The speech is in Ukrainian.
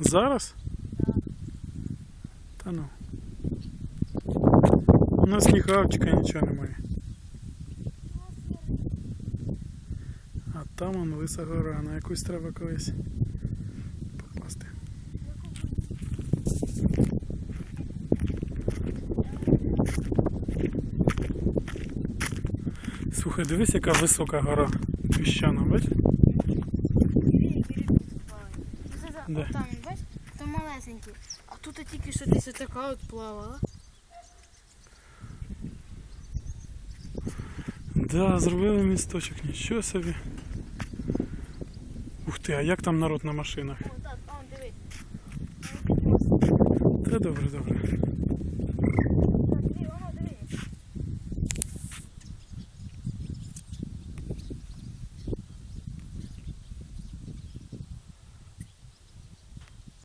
Зараз? Та ну. У нас ні хавчика, нічого немає. А там он лиса гора, на якусь треба колись попасти. Слухай, дивись, яка висока гора піщана, бач? От Там, бач, там малесенький. А тут тільки що десь така от плавала. Да, зробили місточок, нічого собі. Ух ти, а як там народ на машинах? О, так, он дивись. Та добре, добре.